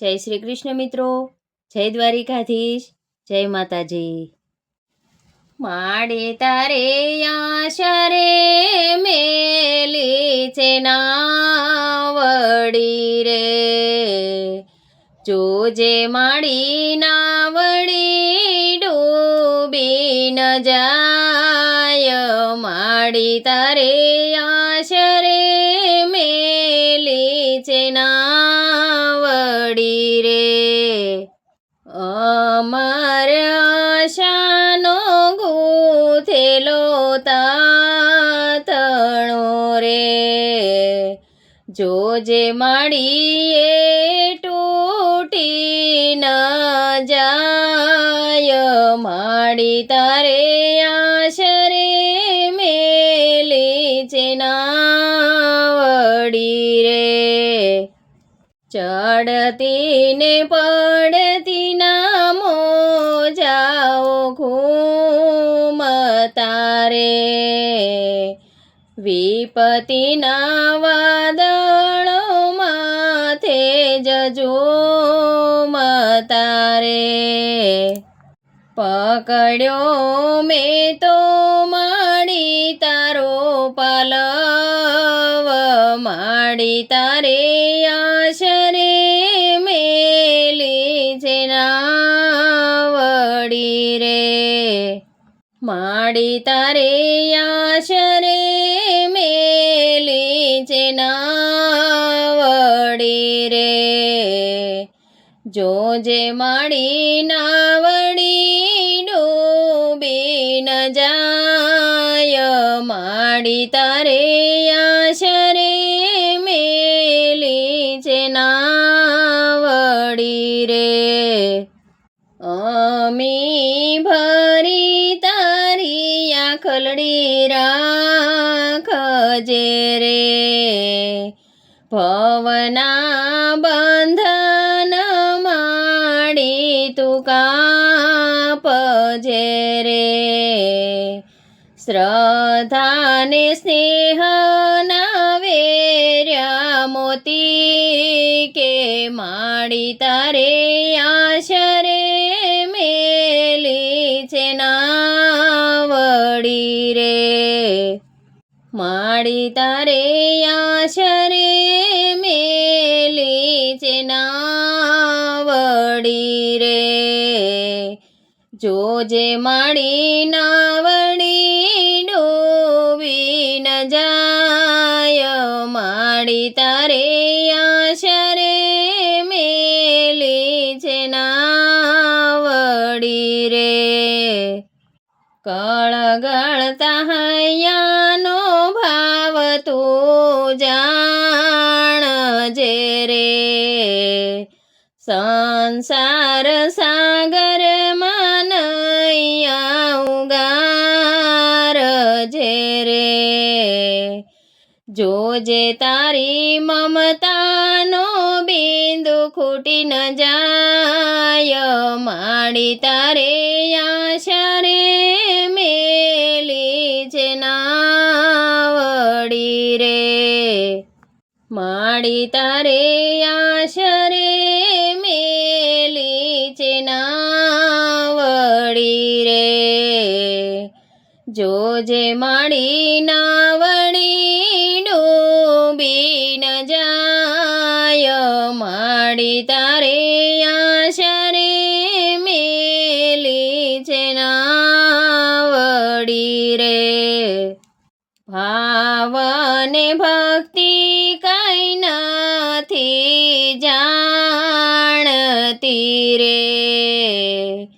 જય શ્રી કૃષ્ણ મિત્રો. જય દ્વારિકાધીશ. જય માતાજી. માડે તારે આશરે મેલી છે નાવડી રે. જોજે માડી નાવડી ડૂબી ન જાય માડી તારે આશરે મેલી છે નાવડી તાતણો રે. જોજે માડીએ તૂટી ન જાય માડી તારે આશરે મેલી છે નાવડી રે. ચડતી ને પડતી ઘૂમતા રે વિપતિના વાદળો માથે જજો મતારે. પકડ્યો મેં તો માડી તારો પાલવ, માડી તારે આશરે મેલી છે નાવડી રે. આશરે મેલી છે નાવડી રે જોજે માડી નાવડી ડૂબી ન જાય, માડી તારે આશરે મેલી છે નાવડી રે. અમી ભરી તારી આખલડી રાખજે રે. ભવના બંધન માડી તું કાપજે રે. શ્રદ્ધાને સ્નેહના વેર્યા મોતી કે માડી તારે આશરે તારે આશરે મેલી છે નાવડી રે જોજે માડી નાવડી ડૂબી ન જાય માડી તારે જાણજે રે. સંસાર સાગર માનૈયા જે રે. જોજે તારી મમતાનો બિંદુ ખૂટી ન જાય, માડી તારે આશરે નાવડી રે. માડી તારે આશરે મેલી છે નાવડી રે. જોજે માડી નાવડી ડૂબી ન જાય, માડી તારે આશરે મેલી છે નાવડી રે. ભાવને ભક્તિ કઈ નથી જાણતી રે.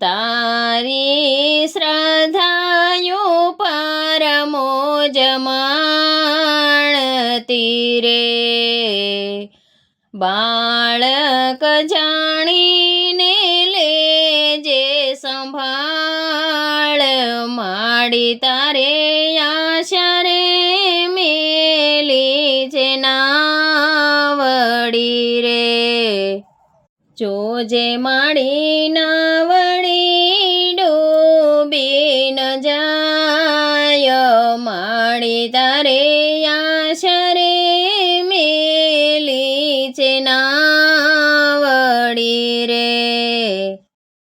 તારી શ્રદ્ધાયુ પરમો જમાણતી રે. બાળક જાણીને લે જે સંભાળ, માડી તારે જોજે માણી ના વણી ડૂબી ન જાય માણી તારે આશરે મેલી છે ના.